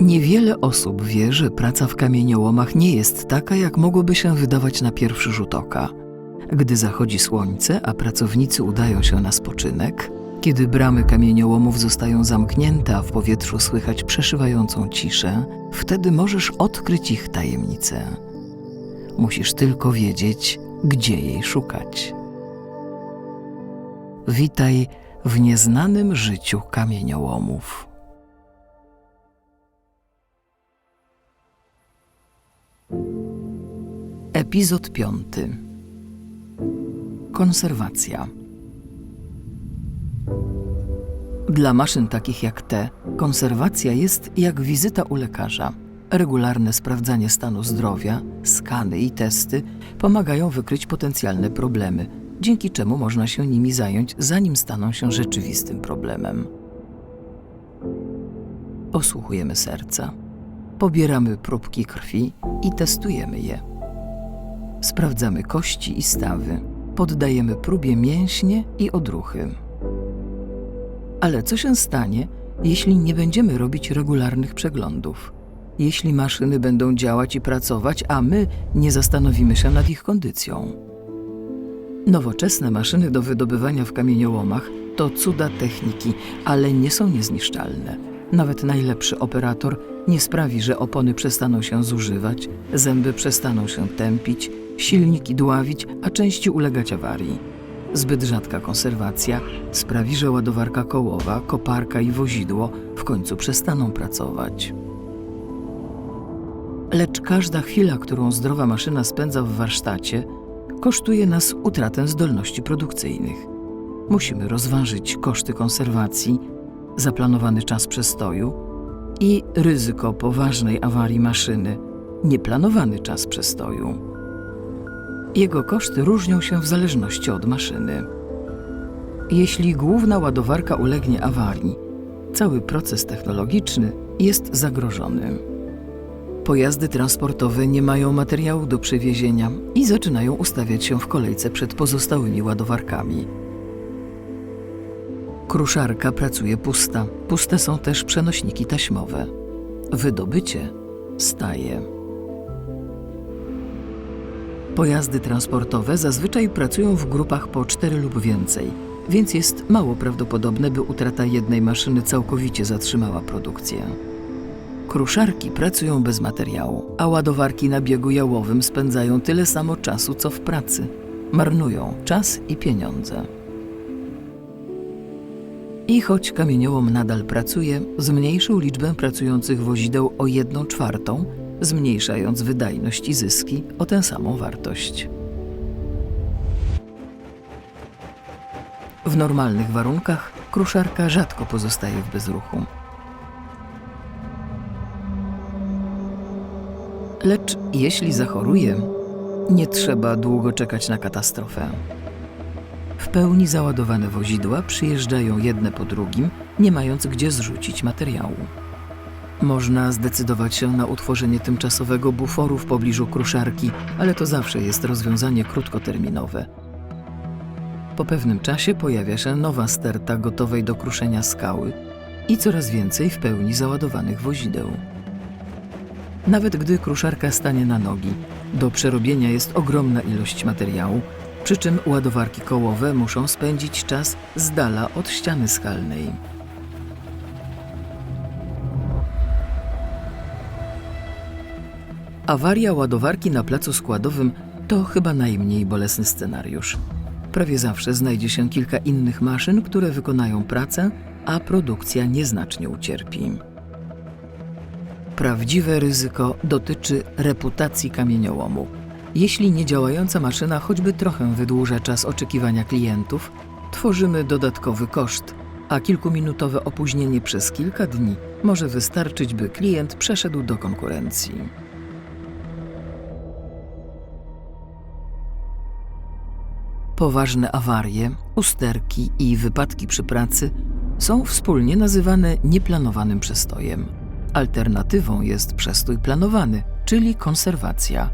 Niewiele osób wie, że praca w kamieniołomach nie jest taka, jak mogłoby się wydawać na pierwszy rzut oka. Gdy zachodzi słońce, a pracownicy udają się na spoczynek, kiedy bramy kamieniołomów zostają zamknięte, a w powietrzu słychać przeszywającą ciszę, wtedy możesz odkryć ich tajemnicę. Musisz tylko wiedzieć, gdzie jej szukać. Witaj w nieznanym życiu kamieniołomów. Epizod piąty. Konserwacja. Dla maszyn takich jak te, konserwacja jest jak wizyta u lekarza. Regularne sprawdzanie stanu zdrowia, skany i testy pomagają wykryć potencjalne problemy, dzięki czemu można się nimi zająć, zanim staną się rzeczywistym problemem. Osłuchujemy serca, pobieramy próbki krwi i testujemy je. Sprawdzamy kości i stawy, poddajemy próbie mięśnie i odruchy. Ale co się stanie, jeśli nie będziemy robić regularnych przeglądów? Jeśli maszyny będą działać i pracować, a my nie zastanowimy się nad ich kondycją? Nowoczesne maszyny do wydobywania w kamieniołomach to cuda techniki, ale nie są niezniszczalne. Nawet najlepszy operator nie sprawi, że opony przestaną się zużywać, zęby przestaną się tępić, silniki dławić, a części ulegać awarii. Zbyt rzadka konserwacja sprawi, że ładowarka kołowa, koparka i wozidło w końcu przestaną pracować. Lecz każda chwila, którą zdrowa maszyna spędza w warsztacie, kosztuje nas utratę zdolności produkcyjnych. Musimy rozważyć koszty konserwacji, zaplanowany czas przestoju i ryzyko poważnej awarii maszyny, nieplanowany czas przestoju. Jego koszty różnią się w zależności od maszyny. Jeśli główna ładowarka ulegnie awarii, cały proces technologiczny jest zagrożony. Pojazdy transportowe nie mają materiału do przewiezienia i zaczynają ustawiać się w kolejce przed pozostałymi ładowarkami. Kruszarka pracuje pusta. Puste są też przenośniki taśmowe. Wydobycie staje. Pojazdy transportowe zazwyczaj pracują w grupach po cztery lub więcej, więc jest mało prawdopodobne, by utrata jednej maszyny całkowicie zatrzymała produkcję. Kruszarki pracują bez materiału, a ładowarki na biegu jałowym spędzają tyle samo czasu, co w pracy. Marnują czas i pieniądze. I choć kamieniołom nadal pracuje, zmniejszył liczbę pracujących wozideł o jedną czwartą, zmniejszając wydajność i zyski o tę samą wartość. W normalnych warunkach kruszarka rzadko pozostaje w bezruchu. Lecz jeśli zachoruje, nie trzeba długo czekać na katastrofę. W pełni załadowane wozidła przyjeżdżają jedne po drugim, nie mając gdzie zrzucić materiału. Można zdecydować się na utworzenie tymczasowego buforu w pobliżu kruszarki, ale to zawsze jest rozwiązanie krótkoterminowe. Po pewnym czasie pojawia się nowa sterta gotowej do kruszenia skały i coraz więcej w pełni załadowanych wozideł. Nawet gdy kruszarka stanie na nogi, do przerobienia jest ogromna ilość materiału, przy czym ładowarki kołowe muszą spędzić czas z dala od ściany skalnej. Awaria ładowarki na placu składowym to chyba najmniej bolesny scenariusz. Prawie zawsze znajdzie się kilka innych maszyn, które wykonają pracę, a produkcja nieznacznie ucierpi. Prawdziwe ryzyko dotyczy reputacji kamieniołomu. Jeśli niedziałająca maszyna choćby trochę wydłuża czas oczekiwania klientów, tworzymy dodatkowy koszt, a kilkuminutowe opóźnienie przez kilka dni może wystarczyć, by klient przeszedł do konkurencji. Poważne awarie, usterki i wypadki przy pracy są wspólnie nazywane nieplanowanym przestojem. Alternatywą jest przestój planowany, czyli konserwacja.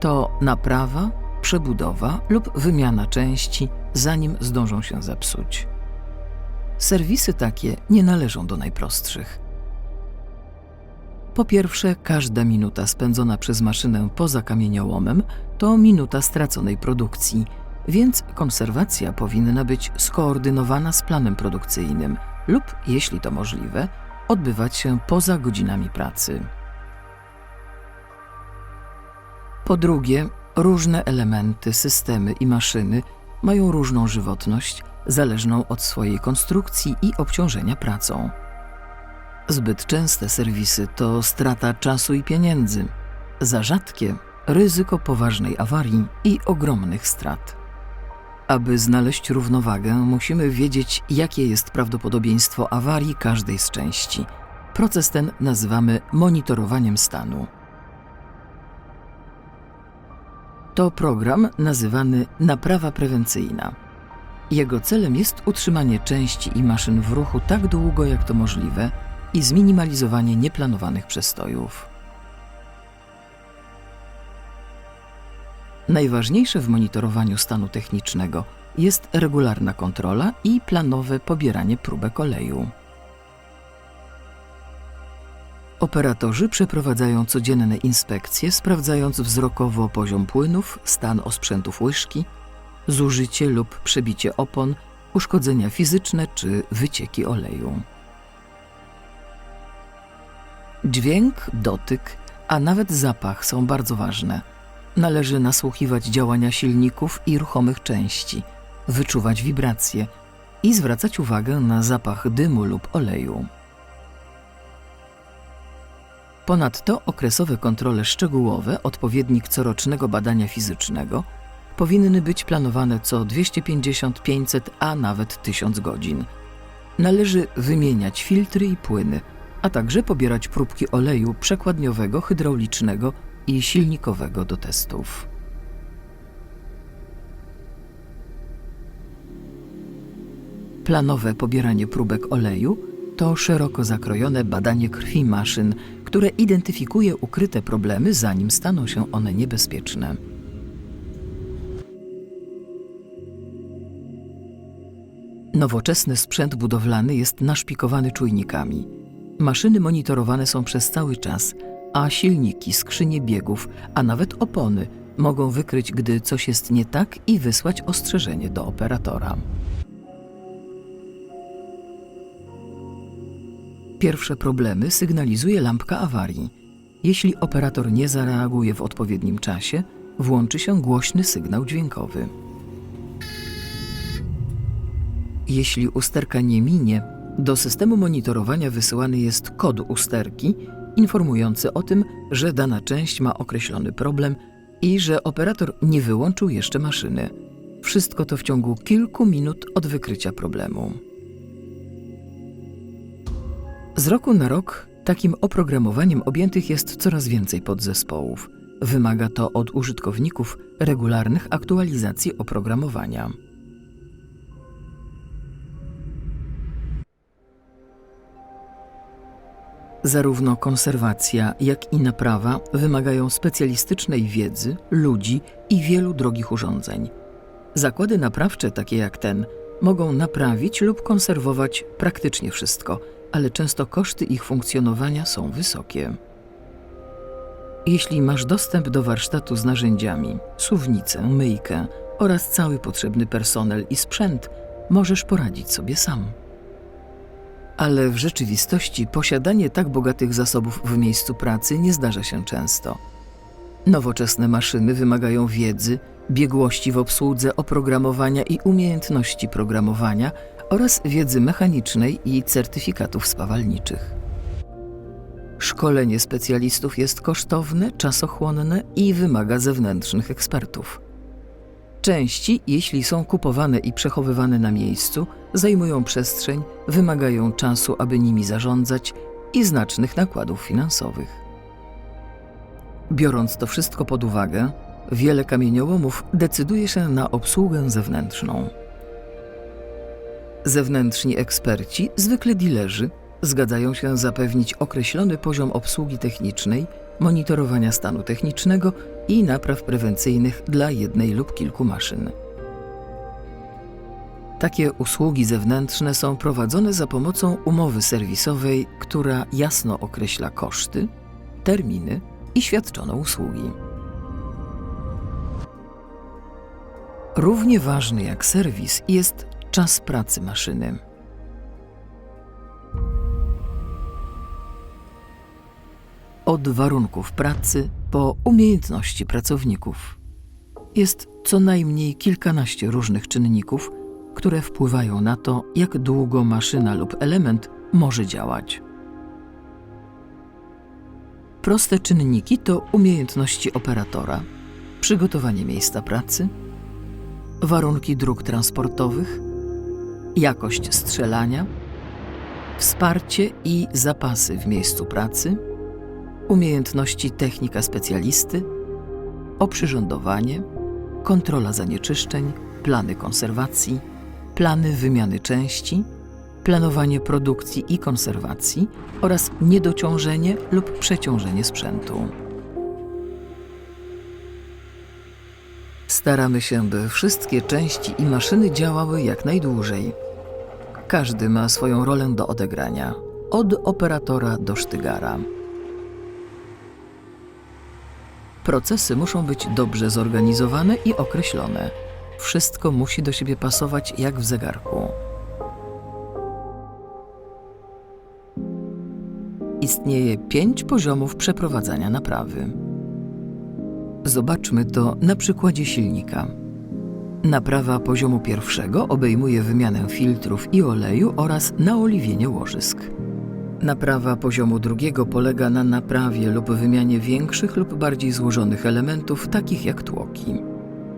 To naprawa, przebudowa lub wymiana części, zanim zdążą się zepsuć. Serwisy takie nie należą do najprostszych. Po pierwsze, każda minuta spędzona przez maszynę poza kamieniołomem to minuta straconej produkcji, więc konserwacja powinna być skoordynowana z planem produkcyjnym lub, jeśli to możliwe, odbywać się poza godzinami pracy. Po drugie, różne elementy, systemy i maszyny mają różną żywotność, zależną od swojej konstrukcji i obciążenia pracą. Zbyt częste serwisy to strata czasu i pieniędzy, za rzadkie ryzyko poważnej awarii i ogromnych strat. Aby znaleźć równowagę, musimy wiedzieć, jakie jest prawdopodobieństwo awarii każdej z części. Proces ten nazywamy monitorowaniem stanu. To program nazywany naprawa prewencyjna. Jego celem jest utrzymanie części i maszyn w ruchu tak długo, jak to możliwe i zminimalizowanie nieplanowanych przestojów. Najważniejsze w monitorowaniu stanu technicznego jest regularna kontrola i planowe pobieranie próbek oleju. Operatorzy przeprowadzają codzienne inspekcje, sprawdzając wzrokowo poziom płynów, stan osprzętów łyżki, zużycie lub przebicie opon, uszkodzenia fizyczne czy wycieki oleju. Dźwięk, dotyk, a nawet zapach są bardzo ważne. Należy nasłuchiwać działania silników i ruchomych części, wyczuwać wibracje i zwracać uwagę na zapach dymu lub oleju. Ponadto okresowe kontrole szczegółowe, odpowiednik corocznego badania fizycznego, powinny być planowane co 250, 500, a nawet 1000 godzin. Należy wymieniać filtry i płyny, a także pobierać próbki oleju przekładniowego, hydraulicznego i silnikowego do testów. Planowe pobieranie próbek oleju to szeroko zakrojone badanie krwi maszyn, które identyfikuje ukryte problemy, zanim staną się one niebezpieczne. Nowoczesny sprzęt budowlany jest naszpikowany czujnikami. Maszyny monitorowane są przez cały czas, a silniki, skrzynie biegów, a nawet opony mogą wykryć, gdy coś jest nie tak i wysłać ostrzeżenie do operatora. Pierwsze problemy sygnalizuje lampka awarii. Jeśli operator nie zareaguje w odpowiednim czasie, włączy się głośny sygnał dźwiękowy. Jeśli usterka nie minie, do systemu monitorowania wysyłany jest kod usterki informujący o tym, że dana część ma określony problem i że operator nie wyłączył jeszcze maszyny. Wszystko to w ciągu kilku minut od wykrycia problemu. Z roku na rok takim oprogramowaniem objętych jest coraz więcej podzespołów. Wymaga to od użytkowników regularnych aktualizacji oprogramowania. Zarówno konserwacja, jak i naprawa wymagają specjalistycznej wiedzy, ludzi i wielu drogich urządzeń. Zakłady naprawcze, takie jak ten, mogą naprawić lub konserwować praktycznie wszystko, ale często koszty ich funkcjonowania są wysokie. Jeśli masz dostęp do warsztatu z narzędziami, suwnicę, myjkę oraz cały potrzebny personel i sprzęt, możesz poradzić sobie sam. Ale w rzeczywistości posiadanie tak bogatych zasobów w miejscu pracy nie zdarza się często. Nowoczesne maszyny wymagają wiedzy, biegłości w obsłudze oprogramowania i umiejętności programowania oraz wiedzy mechanicznej i certyfikatów spawalniczych. Szkolenie specjalistów jest kosztowne, czasochłonne i wymaga zewnętrznych ekspertów. Części, jeśli są kupowane i przechowywane na miejscu, zajmują przestrzeń, wymagają czasu, aby nimi zarządzać i znacznych nakładów finansowych. Biorąc to wszystko pod uwagę, wiele kamieniołomów decyduje się na obsługę zewnętrzną. Zewnętrzni eksperci, zwykle dilerzy, zgadzają się zapewnić określony poziom obsługi technicznej, monitorowania stanu technicznego i napraw prewencyjnych dla jednej lub kilku maszyn. Takie usługi zewnętrzne są prowadzone za pomocą umowy serwisowej, która jasno określa koszty, terminy i świadczono usługi. Równie ważny jak serwis jest czas pracy maszyny. Od warunków pracy po umiejętności pracowników. Jest co najmniej kilkanaście różnych czynników, które wpływają na to, jak długo maszyna lub element może działać. Proste czynniki to umiejętności operatora, przygotowanie miejsca pracy, warunki dróg transportowych, jakość strzelania, wsparcie i zapasy w miejscu pracy, umiejętności technika specjalisty, oprzyrządowanie, kontrola zanieczyszczeń, plany konserwacji, plany wymiany części, planowanie produkcji i konserwacji oraz niedociążenie lub przeciążenie sprzętu. Staramy się, by wszystkie części i maszyny działały jak najdłużej. Każdy ma swoją rolę do odegrania, od operatora do sztygara. Procesy muszą być dobrze zorganizowane i określone. Wszystko musi do siebie pasować jak w zegarku. Istnieje pięć poziomów przeprowadzania naprawy. Zobaczmy to na przykładzie silnika. Naprawa poziomu pierwszego obejmuje wymianę filtrów i oleju oraz naoliwienie łożysk. Naprawa poziomu drugiego polega na naprawie lub wymianie większych lub bardziej złożonych elementów, takich jak tłoki.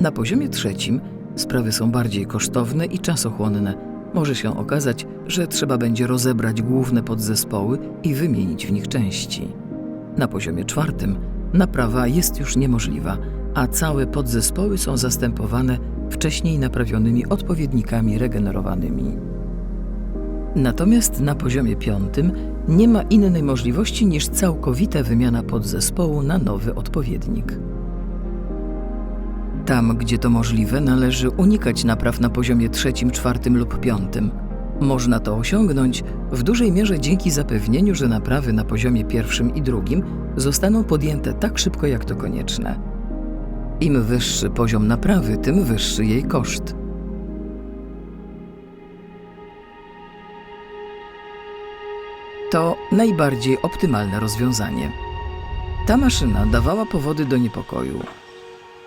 Na poziomie trzecim sprawy są bardziej kosztowne i czasochłonne. Może się okazać, że trzeba będzie rozebrać główne podzespoły i wymienić w nich części. Na poziomie czwartym naprawa jest już niemożliwa, a całe podzespoły są zastępowane wcześniej naprawionymi odpowiednikami regenerowanymi. Natomiast na poziomie piątym nie ma innej możliwości niż całkowita wymiana podzespołu na nowy odpowiednik. Tam, gdzie to możliwe, należy unikać napraw na poziomie trzecim, czwartym lub piątym. Można to osiągnąć w dużej mierze dzięki zapewnieniu, że naprawy na poziomie pierwszym i drugim zostaną podjęte tak szybko, jak to konieczne. Im wyższy poziom naprawy, tym wyższy jej koszt. To najbardziej optymalne rozwiązanie. Ta maszyna dawała powody do niepokoju.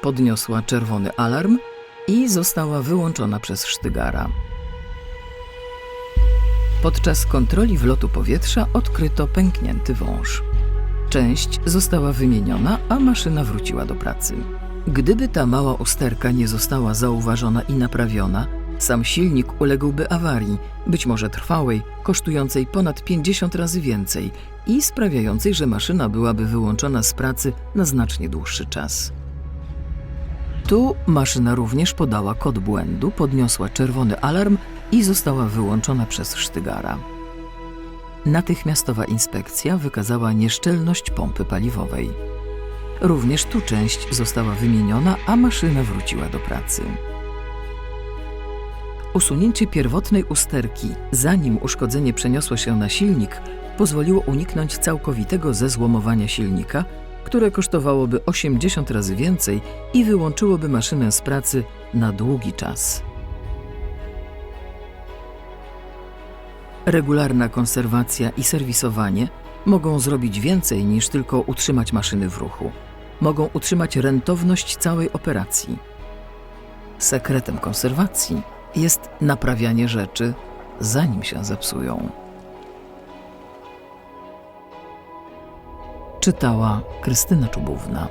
Podniosła czerwony alarm i została wyłączona przez sztygara. Podczas kontroli wlotu powietrza odkryto pęknięty wąż. Część została wymieniona, a maszyna wróciła do pracy. Gdyby ta mała usterka nie została zauważona i naprawiona, sam silnik uległby awarii, być może trwałej, kosztującej ponad 50 razy więcej i sprawiającej, że maszyna byłaby wyłączona z pracy na znacznie dłuższy czas. Tu maszyna również podała kod błędu, podniosła czerwony alarm i została wyłączona przez sztygara. Natychmiastowa inspekcja wykazała nieszczelność pompy paliwowej. Również tu część została wymieniona, a maszyna wróciła do pracy. Usunięcie pierwotnej usterki, zanim uszkodzenie przeniosło się na silnik, pozwoliło uniknąć całkowitego zezłomowania silnika, które kosztowałoby 80 razy więcej i wyłączyłoby maszynę z pracy na długi czas. Regularna konserwacja i serwisowanie mogą zrobić więcej niż tylko utrzymać maszyny w ruchu. Mogą utrzymać rentowność całej operacji. Sekretem konserwacji jest naprawianie rzeczy, zanim się zepsują. Czytała Krystyna Czubówna.